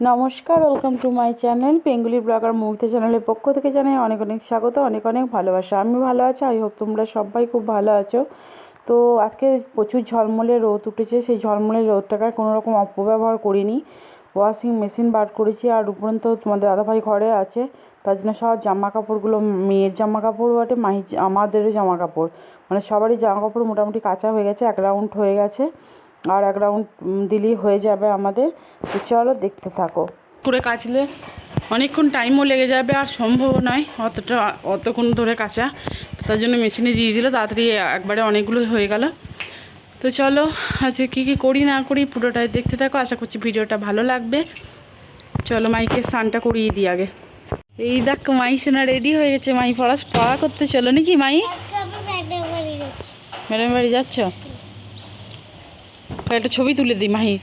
নমস্কার welcome to my channel Bengali blogger মুহূর্তে চ্যানেলের পক্ষ থেকে জানাই অনেক অনেক স্বাগত, অনেক অনেক ভালোবাসা। আমি ভালো আছি আই হোপ তোমরা সবাই খুব ভালো আছো। তো আজকে প্রচুর ঝলমলে রোদ উঠেছে, সেই ঝলমলে রোদটাকে কোনো রকম অপব্যবহার করিনি। ওয়াশিং মেশিন বার করেছি আর উপরন্ত তোমাদের দাদাভাই ঘরে আছে। তার জন্য সব জামা কাপড়গুলো মেয়ের জামা কাপড় বটে মাহি আমাদেরও জামা কাপড় মানে সবারই জামা কাপড় মোটামুটি কাঁচা হয়ে গেছে, এক রাউন্ড হয়ে গেছে। আর এক রাউন্ড দিলেই হয়ে যাবে আমাদের। তো চলো দেখতে থাকো। করে কাচলে অনেকক্ষণ টাইমও লেগে যাবে, আর সম্ভব নয়, অতটা, অতক্ষণ ধরে কাচা। তার জন্য মেশিনে দিয়ে দিল তাড়াতাড়ি একবারে অনেকগুলো হয়ে গেল। তো চলো আজকে কী কী করি না করি পুরোটাই দেখতে থাকো আশা করছি ভিডিওটা ভালো লাগবে। চলো মাইকে স্নানটা করিয়ে দিই আগে। এই দেখ মাই সেনা রেডি হয়ে গেছে। মাই পড়া পড়া করতে চলো নাকি মাই? ম্যাডাম বাড়ি যাচ্ছি। একটা ছবি তুলে দিই মাহি।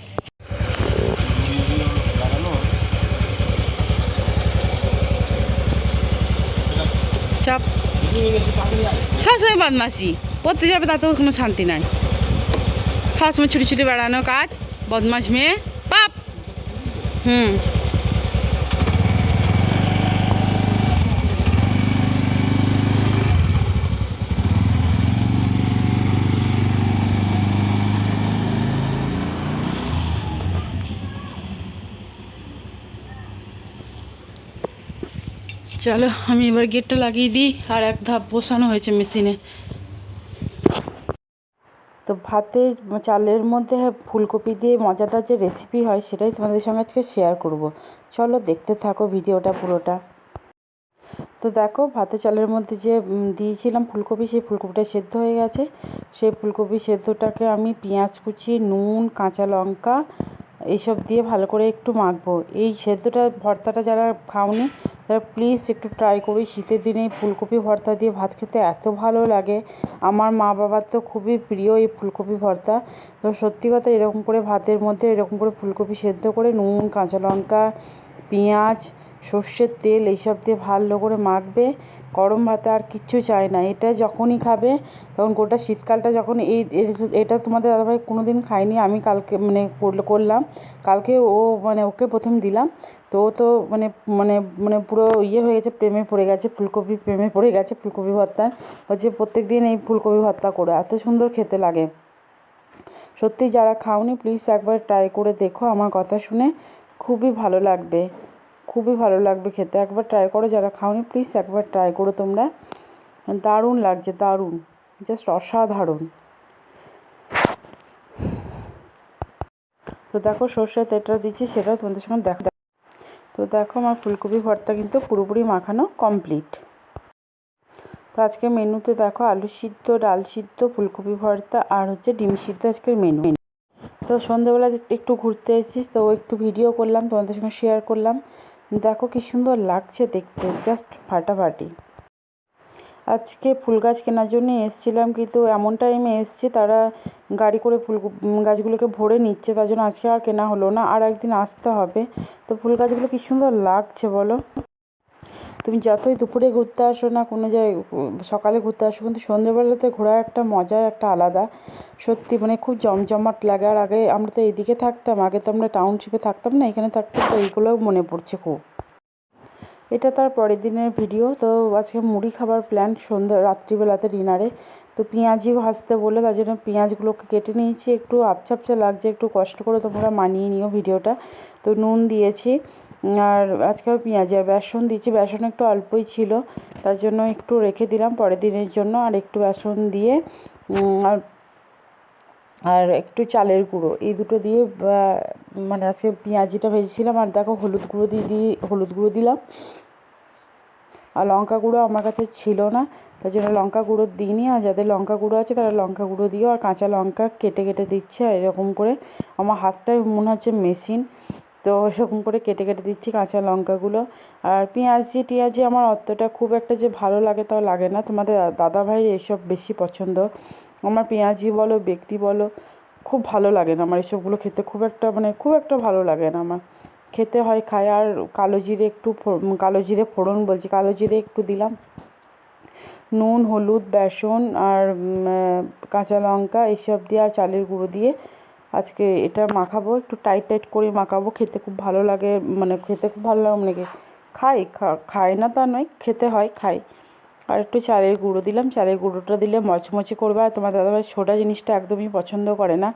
চাপ। সবসময় বদমাসি পড়তে যাবে তাতেও কোনো শান্তি নাই। সবসময় ছুটি ছুটি বেড়ানো কাজ বদমাস মেয়ে, পাপ। হুম। চলো, আমি এবার গেটটা লাগিয়ে দিই, আর এক ধাপ বসানো হয়েছে মেশিনে। তো ভাতে চালের মধ্যে ফুলকপি দিয়ে মজাদার যে রেসিপি হয় সেটাই তোমাদের সঙ্গে আজকে শেয়ার করব। চলো দেখতে থাকো ভিডিওটা পুরোটা। তো দেখো ভাতে চালের মধ্যে যে দিয়েছিলাম ফুলকপি, সেই ফুলকপিটা সেদ্ধ হয়ে গেছে। সেই ফুলকপি সেদ্ধটাকে আমি পেঁয়াজ কুচি, নুন, কাঁচা লঙ্কা এইসব দিয়ে ভালো করে একটু মাখবো। এই সেদ্ধটা, ভর্তাটা যারা খাওনি তারা প্লিজ একটু ট্রাই করবে শীতের দিনে ফুলকপি ভর্তা দিয়ে ভাত খেতে এত ভালো লাগে। আমার মা বাবার তো খুবই প্রিয় এই ফুলকপি ভর্তা। তো সত্যি কথা এরকম করে ভাতের মধ্যে এরকম করে ফুলকপি সেদ্ধ করে নুন, কাঁচা লঙ্কা, পেঁয়াজ, সর্ষের তেল এইসব দিয়ে ভালো করে মাখবে। গরম ভাতে আর কিচ্ছু চাই না। এটা যখনই খাবে, তখন গোটা শীতকালটা যখন এই এটা তোমাদের দাদাভাই কোনো দিন খায়নি, আমি কালকে মানে করল- করলাম। কালকে ও মানে ওকে প্রথম দিলাম। তো ও তো মানে মানে মানে পুরো ইয়ে হয়ে গেছে, প্রেমে পড়ে গেছে, ফুলকপি প্রেমে পড়ে গেছে, ফুলকপি ভর্তা বলছে প্রত্যেক দিন এই ফুলকপি ভর্তা করো, এত সুন্দর খেতে লাগে। সত্যি যারা খাওনি প্লিজ একবার ট্রাই করে দেখো, আমার কথা শুনে খুবই ভালো লাগবে, খুবই ভালো লাগবে খেতে। একবার ট্রাই করো, যারা খাওনি প্লিজ একবার ট্রাই করো তোমরা। দারুণ লাগছে, দারুণ জাস্ট অসাধারণ। তো দেখো সর্ষের তেলটা দিচ্ছি, সেটাও তোমাদের সঙ্গে দেখা তো দেখো আমার ফুলকপি ভর্তা কিন্তু পুরোপুরি মাখানো কমপ্লিট তো আজকে মেনুতে দেখো আলু সিদ্ধ, ডাল সিদ্ধ, ফুলকপি ভর্তা আর হচ্ছে ডিম সিদ্ধ আজকের মেনু তো সন্ধ্যেবেলা একটু ঘুরতে এসেছিস তো একটু ভিডিও করলাম, তোমাদের সঙ্গে শেয়ার করলাম। দেখো কি সুন্দর লাগছে দেখতে জাস্ট ফাটাফাটি। আজকে ফুল গাছ কেনার জন্য এসেছিলাম, কিন্তু এমন টাইমে এসেছি তারা গাড়ি করে ফুল গাছগুলোকে ভরে নিচ্ছে, তার জন্য আজকে আর কেনা হলো না, আর একদিন আসতে হবে। তো ফুল গাছগুলো কি সুন্দর লাগছে বলো? তুমি যতই দুপুরে ঘুরতে আসো না কোনো জায়গায় সকালে ঘুরতে আসো, কিন্তু সন্ধ্যেবেলাতে ঘোরার একটা মজা, একটা আলাদা। সত্যি মানে খুব জমজমাট লাগে, আর আগে আমরা তো এইদিকে থাকতাম, আগে তো আমরা টাউনশিপে থাকতাম না, এখানে থাকতাম তো এইগুলোও মনে পড়ছে খুব। এটা তার পরের দিনের ভিডিও। তো আজকে মুড়ি খাবার প্ল্যান সন্ধ্যা, রাত্রিবেলাতে ডিনারে তো পেঁয়াজি ভাজতে বলে তার জন্য পেঁয়াজগুলোকে কেটে নিয়েছি। একটু আবছা লাগছে, একটু কষ্ট করে তোমরা মানিয়ে নিও ভিডিওটা। তো নুন দিয়েছি। আর আজকে পেঁয়াজি আর বেসন দিয়েছি। বেসন একটু অল্পই ছিল, তার জন্য একটু রেখে দিলাম পরের দিনের জন্য। আর একটু বেসন দিয়ে আর আর একটু চালের গুঁড়ো। এই দুটো দিয়ে মানে আজকে পেঁয়াজিটা ভেজেছিলাম আর দেখো হলুদ গুঁড়ো দিয়ে দিয়ে হলুদ গুঁড়ো দিলাম। আর লঙ্কা গুঁড়ো আমার কাছে ছিল না, তার জন্য লঙ্কা গুঁড়ো দিইনি। আর যাদের লঙ্কা গুঁড়ো আছে তারা লঙ্কা গুঁড়ো দিও, আর কাঁচা লঙ্কা কেটে কেটে দিচ্ছে, আর এরকম করে। আমার হাতটাই মনে হচ্ছে মেশিন, তো এরকম করে কেটে কেটে দিচ্ছি কাঁচা লঙ্কাগুলো। আর পেঁয়াজি টিয়াজি আমার অতটা খুব একটা যে ভালো লাগে তাও লাগে না। তোমাদের দাদা ভাই এসব বেশি পছন্দ। আমার পেঁয়াজি বলো বেকটি বলো, খুব ভালো লাগে না আমার এসবগুলো খেতে। খুব একটা মানে খুব একটা ভালো লাগে না আমার। খেতে হয় খাই আর কালো জিরে একটু কালো জিরে ফোড়ন বলছি, কালো জিরে একটু দিলাম। নুন, হলুদ, বেসন আর কাঁচা লঙ্কা এইসব দিয়ে আর চালের গুঁড়ো দিয়ে আজকে এটা মাখাবো। একটু টাইট টাইট করে মাখাবো। খেতে খুব ভালো লাগে মানে খেতে খুব ভালো লাগে। মানে খাই খাই না তা নয়, খেতে হয়, খাই। আর একটু চালের গুঁড়ো দিলাম। চালের গুঁড়োটা দিলে মচমচে করবে। আর তোমার দাদাভাই সোডা জিনিসটা একদমই পছন্দ করে না।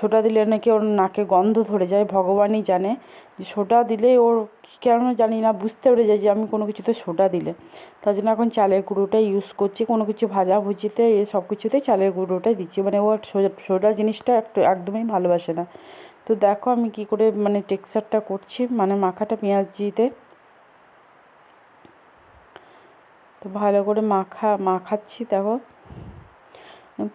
সোডা দিলে নাকি ওর নাকে গন্ধ ধরে যায়, ভগবানই জানে। যে সোডা দিলে ওর কেন জানি না, বুঝতে পেরে যায় যে আমি কোনো কিছুতে সোডা দিলে। তার জন্য এখন চালের গুঁড়োটাই ইউজ করছি। কোনো কিছু ভাজা ভুজিতে, এ সব কিছুতেই চালের গুঁড়োটাই দিচ্ছি। মানে ও সোডা জিনিসটা একটু একদমই ভালোবাসে না। তো দেখো আমি কি করে মানে টেক্সচারটা করছি। মানে মাখাটা পেঁয়াজিতে তো ভালো করে মাখা, মাখাচ্ছি, দেখো।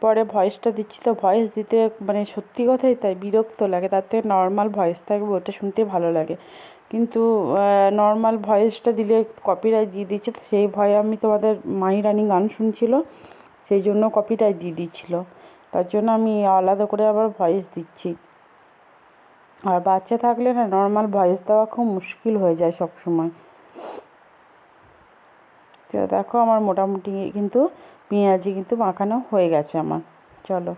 পরে ভয়েসটা দিচ্ছি, তো ভয়েস দিতে মানে সত্যি কথাই তাই বিরক্ত লাগে। তার থেকে নর্মাল ভয়েস থাকবে, ওটা শুনতে ভালো লাগে। কিন্তু নর্মাল ভয়েসটা দিলে কপিরাইট দিয়ে দিচ্ছে সেই ভয়ে আমি তোমাদের মাই রানি গান শুনছিল, সেই জন্য কপিরাইট দিয়ে দিচ্ছিল। তার জন্য আমি আলাদা করে আবার ভয়েস দিচ্ছি। আর বাচ্চা থাকলে না নর্মাল ভয়েস দেওয়া খুব মুশকিল হয়ে যায় সব সময় তো দেখো আমার মোটামুটি কিন্তু পেঁয়াজি কিন্তু মাখানো হয়ে গেছে আমার। চলো।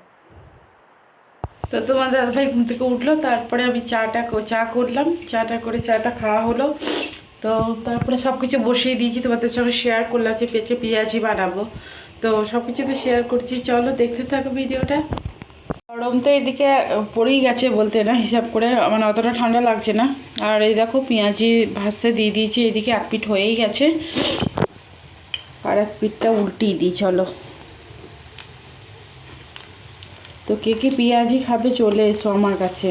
তো তোমার দাদাভাই ঘুম থেকে উঠল, তারপরে আমি চাটা চা করলাম, চাটা করে চাটা খাওয়া হলো। তো তারপরে সব কিছু বসিয়ে দিয়েছি, তোমাদের সঙ্গে শেয়ার করলাম যে পেঁচে পেঁয়াজি বানাবো। তো সব কিছু তো শেয়ার করছি, চলো দেখতে থাকো ভিডিওটা। গরম তো এদিকে পড়েই গেছে বলতে না, হিসাব করে মানে অতটা ঠান্ডা লাগছে না। আর এই দেখো পেঁয়াজি ভাজতে দিয়ে দিয়েছি, এদিকে এক পিঠ হয়েই গেছে। আর এক পিঠটা উল্টিয়ে দিই, চলো। তো কে কে পেঁয়াজি খাবে চলে এসো আমার কাছে।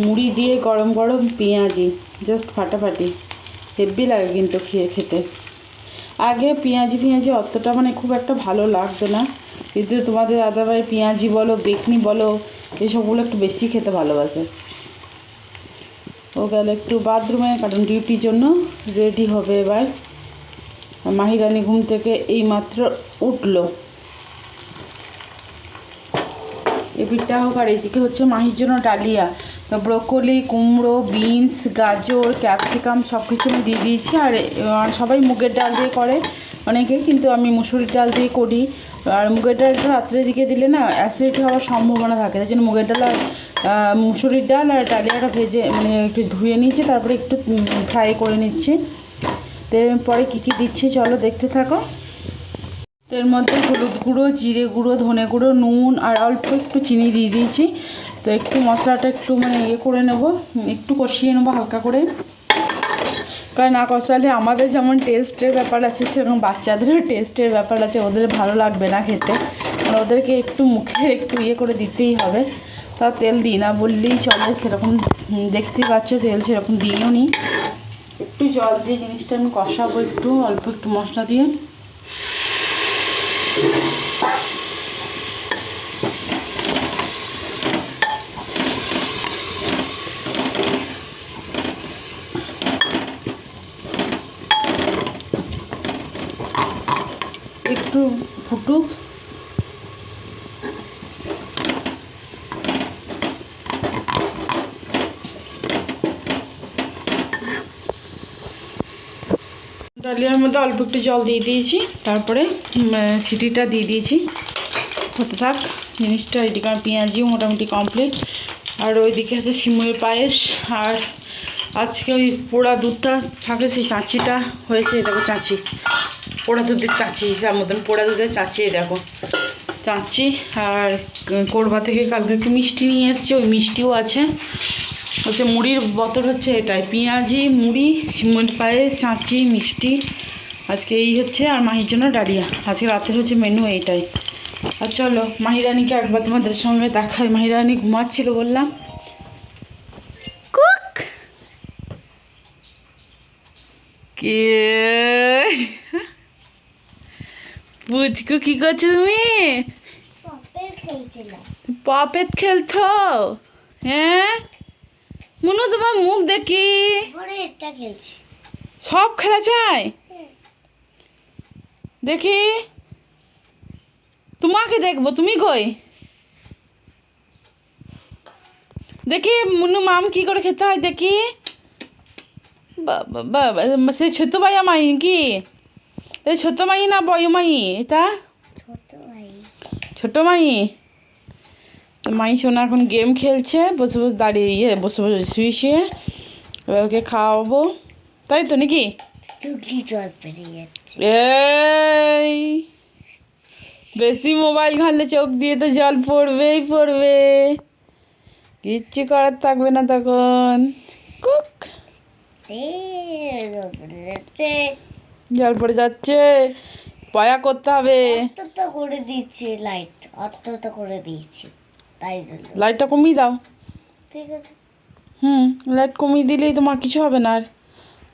মুড়ি দিয়ে গরম গরম পেঁয়াজি জাস্ট ফাটাফাটি। হেভি লাগে কিন্তু খেয়ে খেতে। আগে পেঁয়াজি পেঁয়াজি অতটা মানে খুব একটা ভালো লাগতো না। কিন্তু তোমাদের দাদাভাই পেঁয়াজি বলো, বেকনি বলো, এসবগুলো একটু বেশি খেতে ভালোবাসে। ও গেল একটু বাথরুমে, কারণ ডিউটির জন্য রেডি হবে এবার। মাহিরানি ঘুম থেকে এই মাত্র উঠল এপিঠটা হোক আর এদিকে হচ্ছে মাহির জন্য ডালিয়া। ব্রোকলি, কুমড়ো, বিনস, গাজর, ক্যাপসিকাম সব কিছু আমি দিয়ে দিয়েছি আর সবাই মুগের ডাল দিয়ে করে। অনেকে কিন্তু আমি মুসুরির ডাল দিয়ে করি। আর মুগের ডালটা রাত্রের দিকে দিলে না অ্যাসিডিটি হওয়ার সম্ভাবনা থাকে, তাই জন্য মুগের ডাল আর মুসুরির ডাল আর ডালিয়াটা ভেজে মানে একটু ধুয়ে নিয়েছি, তারপরে একটু ফ্রাই করে নিচ্ছি। তো এরপরে কী কী দিচ্ছি, চলো দেখতে থাকো। তো এর মধ্যে হলুদ গুঁড়ো, জিরে গুঁড়ো, ধনে গুঁড়ো, নুন আর অল্প একটু চিনি দিয়ে দিয়েছি। তো একটু মশলাটা একটু মানে ইয়ে করে নেব একটু কষিয়ে নেব হালকা করে। কারণ না কষালে আমাদের যেমন টেস্টের ব্যাপার আছে, সেরকম বাচ্চাদেরও টেস্টের ব্যাপার আছে, ওদের ভালো লাগবে না খেতে। মানে ওদেরকে একটু মুখে একটু ইয়ে করে দিতেই হবে। তা তেল দিই না বললেই চলে, সেরকম দেখতেই পাচ্ছ, তেল সেরকম দিইও নি। একটু জল দিয়ে জিনিসটা আমি কষাবো একটু অল্প একটু মশলা দিয়ে একটু ফুটুক ডালিয়ার মধ্যে অল্প একটু জল দিয়ে দিয়েছি, তারপরে সিটিটা দিয়ে দিয়েছি। হতে থাক, জিনিসটা এদিকে আমার পেঁয়াজিও মোটামুটি কমপ্লিট আর ওইদিকে আছে সিমুয়ের পায়েস, আর আজকে ওই পোড়া দুধটা থাকে, সেই চাঁচিটা হয়েছে দেখো চাঁচি। পোড়া দুধের চাঁচি, যার মতন পোড়া দুধের চাঁচি দেখো। চাঁচি আর কোরবা থেকে কালকে একটু মিষ্টি নিয়ে এসেছি, ওই মিষ্টিও আছে। হচ্ছে মুড়ির বতর হচ্ছে এটাই। পেঁয়াজি মুড়ি সিমেন্ট পায়েস চাঁচি মিষ্টি। আজকে এই হচ্ছে আর মাহির জন্য ডালিয়া। আজকে রাতের হচ্ছে মেনু এইটাই। আর চলো মাহিরানিকে একবার তোমাদের সঙ্গে দেখাই। মাহিরানি ঘুমাচ্ছিল বললাম। কুক! কে? পুচকু কি করছ তুমি? পপেট খেলছো? হ্যাঁ? মুনু তোমার মুখ দেখি। সব খেলা চাই? দেখি। তোমাকে দেখব তুমি কই? দেখি মুনু মাম কি করে খেতে হয় দেখি। সে ছোট ভাই আমায় কি এই ছোট মাই না বড় মাই? এটা? ছোট ভাই ছোট মাই? মাই সোনা এখন গেম খেলছে বসে বসে দাঁড়িয়ে ইয়ে বসে বসে শুয়ে শুয়ে এবার ওকে খাওয়াবো। তাই তো নাকি? এই বেশি মোবাইল ঘানলে চোখ দিয়ে তো জল পড়বেই পড়বে। কিচ্ছু করার থাকবে না তখন। কুক জল পড়ে যাচ্ছে। পয়া করতে হবে। করে দিচ্ছি লাইট অত করে দিয়েছি। লাইটটা কমিয়ে দাও। ঠিক আছে। হুম লাইট কমিয়ে দিলেই তোমার কিছু হবে না আর।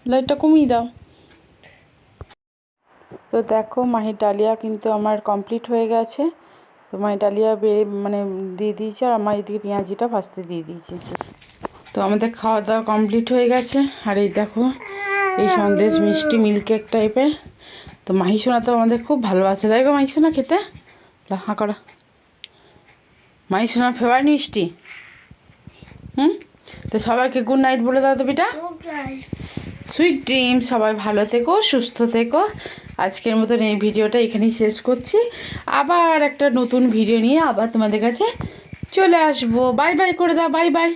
লাইটটা কমিয়ে দাও। তো দেখো মাহি ডালিয়া কিন্তু আমার কমপ্লিট হয়ে গেছে। তো মাহি ডালিয়া বেড়ে মানে দিয়ে দিয়েছে আর আমার এদিকে পেঁয়াজিটা ভাজতে দিয়ে দিয়েছে। তো আমাদের খাওয়া দাওয়া কমপ্লিট হয়ে গেছে। আর এই দেখো এই সন্দেশ মিষ্টি মিল্ক কেক টাইপের তো মাহি সোনা তো আমাদের খুব ভালোবাসে। তাই গো মাহি সোনা খেতে? হাঁ করা। মাহি সোনার ফেভারিট মিষ্টি? হুম? তো সবাইকে গুড নাইট বলে দাও তো বেটা। সুইট ড্রিম সবাই ভালো থেকো সুস্থ থেকো। আজকের মতন এই ভিডিওটা এখানেই শেষ করছি। আবার একটা নতুন ভিডিও নিয়ে আবার তোমাদের কাছে চলে আসব। বাই বাই করে দাও বাই বাই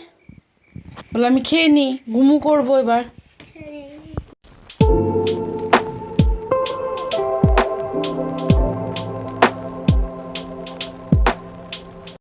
বলে আমি খেয়ে নিই ঘুমু করব এবার।